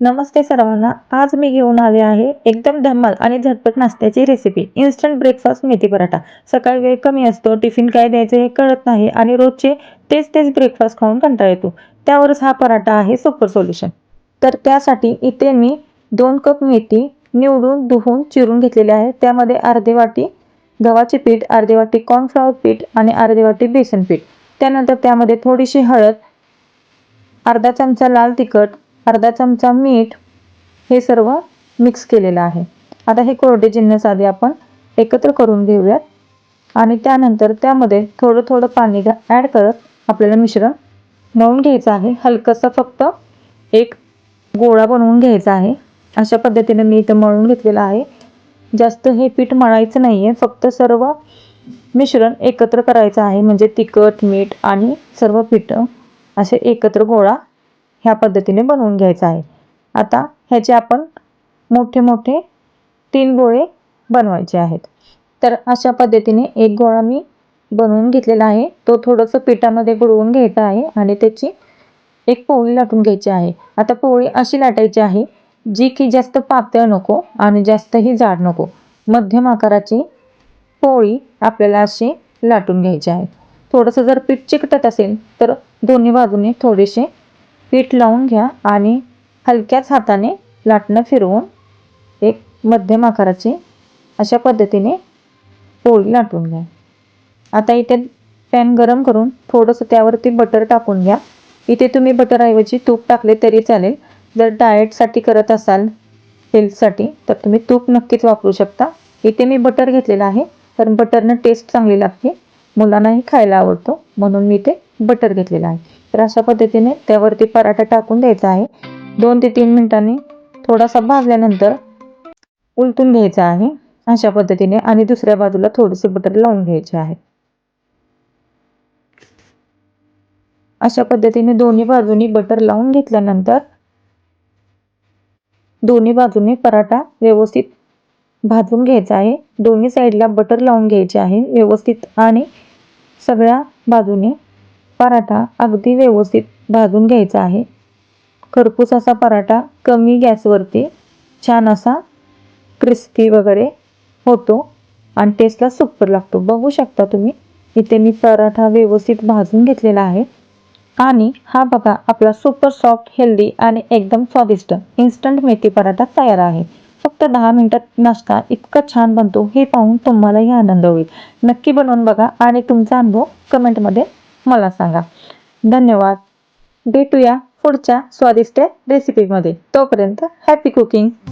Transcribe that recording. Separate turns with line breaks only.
नमस्ते सर्वांना. आज मी घेऊन आले आहे एकदम धम्मल आणि झटपट नाश्त्याची रेसिपी इन्स्टंट ब्रेकफास्ट मेथी पराठा. सकाळी वेळ कमी असतो टिफिन काय द्यायचं हे कळत नाही आणि रोजचे तेच तेच ब्रेकफास्ट खाऊन कंटाळा येतो. त्यावरच हा पराठा आहे सुपर सोल्युशन तर त्यासाठी इथे मी दोन कप मेथी निवडून धुवून चिरून घेतलेली आहे. त्यामध्ये अर्धी वाटी गव्हाचे पीठ अर्धी वाटी कॉर्नफ्लॉवर पीठ आणि अर्धी वाटी बेसन पीठ. त्यानंतर त्यामध्ये थोडीशी हळद अर्धा चमचा लाल तिखट अर्धा चमचा मीठ हे सर्व मिक्स केलेलं आहे. आता हे कोरडे जिन्नस आधी आपण एकत्र करून घेऊयात. आणि त्यानंतर त्यामध्ये थोडं थोडं पाणी ॲड करत आपल्याला मिश्रण मळून घ्यायचं आहे. हलकंसं फक्त एक गोळा बनवून घ्यायचा आहे. अशा पद्धतीने मी इथं मळून घेतलेलं आहे. जास्त हे पीठ मळायचं नाही आहे फक्त सर्व मिश्रण एकत्र करायचं आहे. म्हणजे तिखट मीठ आणि सर्व पीठं असे एकत्र गोळा ह्या पद्धतीने बनवून घ्यायचा आहे. आता ह्याचे आपण मोठे मोठे तीन गोळे बनवायचे आहेत. तर अशा पद्धतीने एक गोळा मी बनवून घेतलेला आहे. तो थोडंसं पिठामध्ये बुडवून घ्यायचा आहे आणि त्याची एक पोळी लाटून घ्यायची आहे. आता पोळी अशी लाटायची आहे जी की जास्त पातळ नको आणि जास्तही जाड नको. मध्यम आकाराची पोळी आपल्याला अशी लाटून घ्यायची आहे. थोडंसं जर पीठ चिकटत असेल तर दोन्ही बाजूने थोडेसे पीठ लावून घ्या आणि हलक्याच हाताने लाटणं फिरवून एक मध्यम आकाराची अशा पद्धतीने पोळी लाटून घ्या. आता इथे पॅन गरम करून थोडंसं त्यावरती बटर टाकून घ्या. इथे तुम्ही बटरऐवजी तूप टाकले तरी चालेल. जर डाएटसाठी करत असाल हेल्थसाठी तर तुम्ही तूप नक्कीच वापरू शकता. इथे मी बटर घेतलेलं आहे कारण बटरनं टेस्ट चांगली लागते. मुलांनाही खायला आवडतो म्हणून मी ते बटर घेतलेलं आहे. तर अशा पद्धतीने त्यावरती पराठा टाकून द्यायचा आहे. दोन ते तीन मिनिटांनी थोडासा भाजल्यानंतर उलटून घ्यायचा आहे. अशा पद्धतीने आणि दुसऱ्या बाजूला थोडेसे बटर लावून घ्यायचे आहे. अशा पद्धतीने दोन्ही बाजूनी बटर लावून घेतल्यानंतर दोन्ही बाजूने पराठा व्यवस्थित भाजून घ्यायचा आहे. दोन्ही साईडला बटर लावून घ्यायचे आहे व्यवस्थित आणि सगळ्या बाजूने पराठा अगदी व्यवस्थित भाजून घ्यायचा आहे. खरपूस असा पराठा कमी गॅसवरती छान असा क्रिस्पी वगैरे होतो आणि टेस्टला सुपर लागतो. बघू शकता तुम्ही इथे मी पराठा व्यवस्थित भाजून घेतलेला आहे. आणि हा बघा आपला सुपर सॉफ्ट हेल्दी आणि एकदम स्वादिष्ट इन्स्टंट मेथी पराठा तयार आहे. फक्त दहा मिनिटात नाश्ता इतका छान बनतो हे पाहून तुम्हालाही आनंद होईल. नक्की बनवून बघा आणि तुमचा अनुभव कमेंटमध्ये मला सांगा. धन्यवाद. भेटूया पुढच्या स्वादिष्ट रेसिपीमध्ये तोपर्यंत हॅपी कुकिंग